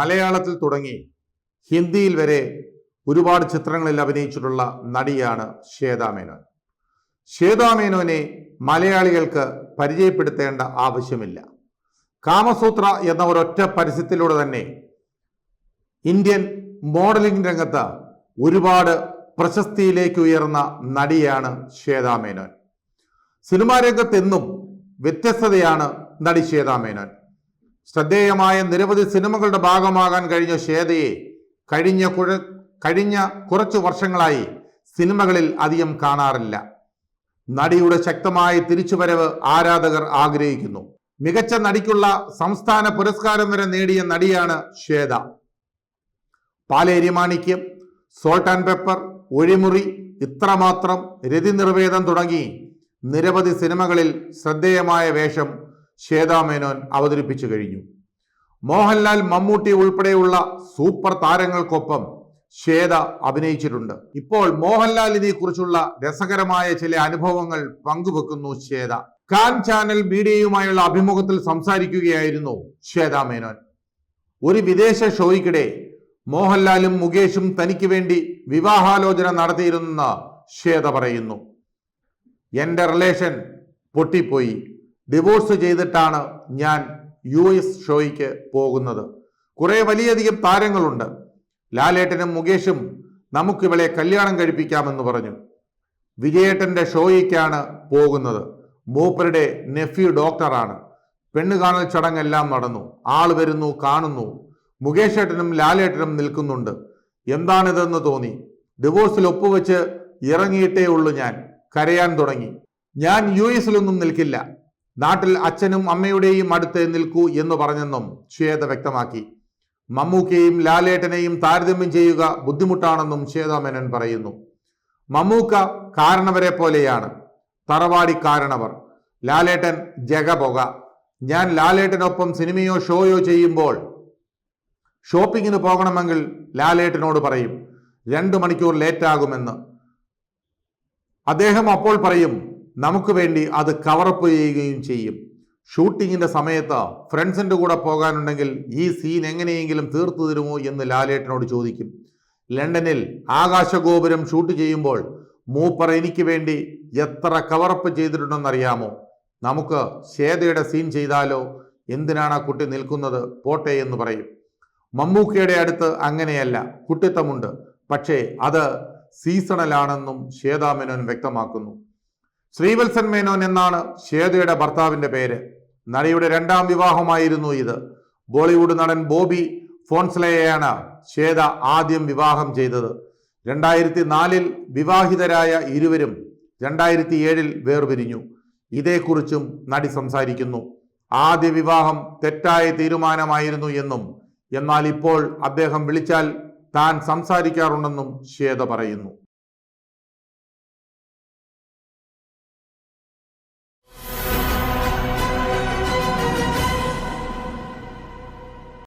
മലയാളത്തിൽ തുടങ്ങി ഹിന്ദിയിൽ വരെ ഒരുപാട് ചിത്രങ്ങളിൽ അഭിനയിച്ചിട്ടുള്ള നടിയാണ് ശ്വേതാ മേനോൻ. ശ്വേതാ മേനോനെ മലയാളികൾക്ക് പരിചയപ്പെടുത്തേണ്ട ആവശ്യമില്ല. കാമസൂത്ര എന്ന ഒരൊറ്റ പരസ്യത്തിലൂടെ തന്നെ ഇന്ത്യൻ മോഡലിംഗ് രംഗത്ത് ഒരുപാട് പ്രശസ്തിയിലേക്ക് ഉയർന്ന നടിയാണ് ശ്വേതാ മേനോൻ. സിനിമാ രംഗത്തെന്നും വ്യത്യസ്തതയാണ് നടി ശ്വേതാ മേനോൻ. ശ്രദ്ധേയമായ നിരവധി സിനിമകളുടെ ഭാഗമാകാൻ കഴിഞ്ഞ ശ്വേതയെ കഴിഞ്ഞ കുഴ കഴിഞ്ഞ കുറച്ചു വർഷങ്ങളായി സിനിമകളിൽ അധികം കാണാറില്ല. നടിയുടെ ശക്തമായ തിരിച്ചുവരവ് ആരാധകർ ആഗ്രഹിക്കുന്നു. മികച്ച നടിക്കുള്ള സംസ്ഥാന പുരസ്കാരം വരെ നേടിയ നടിയാണ് Shweta. Paleri Manikyam salt and pepper Ozhimuri Ithramathram Rathi Nirvedam തുടങ്ങി നിരവധി സിനിമകളിൽ ശ്രദ്ധേയമായ വേഷം ശ്വേതാ മേനോൻ അവതരിപ്പിച്ചു കഴിഞ്ഞു. മോഹൻലാൽ മമ്മൂട്ടി ഉൾപ്പെടെയുള്ള സൂപ്പർ താരങ്ങൾക്കൊപ്പം ശ്വേത അഭിനയിച്ചിട്ടുണ്ട്. ഇപ്പോൾ മോഹൻലാലിനെ കുറിച്ചുള്ള രസകരമായ ചില അനുഭവങ്ങൾ പങ്കുവെക്കുന്നു ശ്വേത. കാൻ ചാനൽ മീഡിയയുമായുള്ള അഭിമുഖത്തിൽ സംസാരിക്കുകയായിരുന്നു ശ്വേതാ മേനോൻ ഒരു വിദേശ ഷോയ്ക്കിടെ മോഹൻലാലും മുകേഷും തനിക്ക് വേണ്ടി വിവാഹാലോചന നടത്തിയിരുന്നെന്ന് ശ്വേത പറയുന്നു. എന്റെ റിലേഷൻ പൊട്ടിപ്പോയി. ഡിവോഴ്സ് ചെയ്തിട്ടാണ് ഞാൻ യു എസ് ഷോയ്ക്ക് പോകുന്നത്. കുറെ വലിയധികം താരങ്ങളുണ്ട്. ലാലേട്ടനും മുകേഷും നമുക്കിവളെ കല്യാണം കഴിപ്പിക്കാമെന്ന് പറഞ്ഞു. വിജയേട്ടന്റെ ഷോയിക്കാണ് പോകുന്നത്. മൂപ്പരുടെ നെഫ്യൂ ഡോക്ടറാണ് പെണ്ണ് കാണൽ ചടങ്ങെല്ലാം നടന്നു. ആൾ വരുന്നു കാണുന്നു. മുകേഷ് ഏട്ടനും ലാലേട്ടനും നിൽക്കുന്നുണ്ട്. എന്താണിതെന്ന് തോന്നി. ഡിവോഴ്സിൽ ഒപ്പുവെച്ച് ഇറങ്ങിയിട്ടേ ഉള്ളൂ ഞാൻ. കരയാൻ തുടങ്ങി. ഞാൻ യു എസിലൊന്നും നിൽക്കില്ല. നാട്ടിൽ അച്ഛനും അമ്മയുടെയും അടുത്ത് നിൽക്കൂ എന്ന് പറഞ്ഞെന്നും ശ്വേത വ്യക്തമാക്കി. മമ്മൂക്കയും ലാലേട്ടനെയും താരതമ്യം ചെയ്യുക ബുദ്ധിമുട്ടാണെന്നും ശ്വേത മേനൻ പറയുന്നു. മമ്മൂക്ക കാരണവരെ പോലെയാണ്. തറവാടി കാരണവർ. ലാലേട്ടൻ ജഗപൊക. ഞാൻ ലാലേട്ടനൊപ്പം സിനിമയോ ഷോയോ ചെയ്യുമ്പോൾ ഷോപ്പിങ്ങിന് പോകണമെങ്കിൽ ലാലേട്ടനോട് പറയും. രണ്ട് മണിക്കൂർ ലേറ്റാകുമെന്ന്. അദ്ദേഹം അപ്പോൾ പറയും നമുക്ക് വേണ്ടി അത് കവറപ്പ് ചെയ്യുകയും ചെയ്യും. ഷൂട്ടിങ്ങിന്റെ സമയത്ത് ഫ്രണ്ട്സിന്റെ കൂടെ പോകാനുണ്ടെങ്കിൽ ഈ സീൻ എങ്ങനെയെങ്കിലും തീർത്തു തരുമോ എന്ന് ലാലേട്ടനോട് ചോദിക്കും. ലണ്ടനിൽ ആകാശഗോപുരം ഷൂട്ട് ചെയ്യുമ്പോൾ മൂപ്പർ എനിക്ക് വേണ്ടി എത്ര കവറപ്പ് ചെയ്തിട്ടുണ്ടെന്നറിയാമോ? നമുക്ക് ശേതയുടെ സീൻ ചെയ്താലോ? എന്തിനാണ് ആ കുട്ടി നിൽക്കുന്നത്? പോട്ടെ എന്ന് പറയും. മമ്മൂക്കയുടെ അടുത്ത് അങ്ങനെയല്ല കുട്ടിത്തമുണ്ട്. പക്ഷേ അത് സീസണലാണെന്നും ശ്വേതാ മേനോൻ വ്യക്തമാക്കുന്നു. ശ്രീവത്സൻ മേനോൻ എന്നാണ് ശ്വേതയുടെ ഭർത്താവിന്റെ പേര്. നടിയുടെ രണ്ടാം വിവാഹമായിരുന്നു ഇത്. ബോളിവുഡ് നടൻ ബോബി ഫോൺസ്ലയെയാണ് ശ്വേത ആദ്യം വിവാഹം ചെയ്തത്. രണ്ടായിരത്തി നാലിൽ വിവാഹിതരായ ഇരുവരും രണ്ടായിരത്തി ഏഴിൽ വേർപിരിഞ്ഞു. ഇതേക്കുറിച്ചും നടി സംസാരിക്കുന്നു. ആദ്യ വിവാഹം തെറ്റായ തീരുമാനമായിരുന്നു എന്നും എന്നാൽ ഇപ്പോൾ അദ്ദേഹം വിളിച്ചാൽ താൻ സംസാരിക്കാറുണ്ടെന്നും ശ്വേത പറയുന്നു.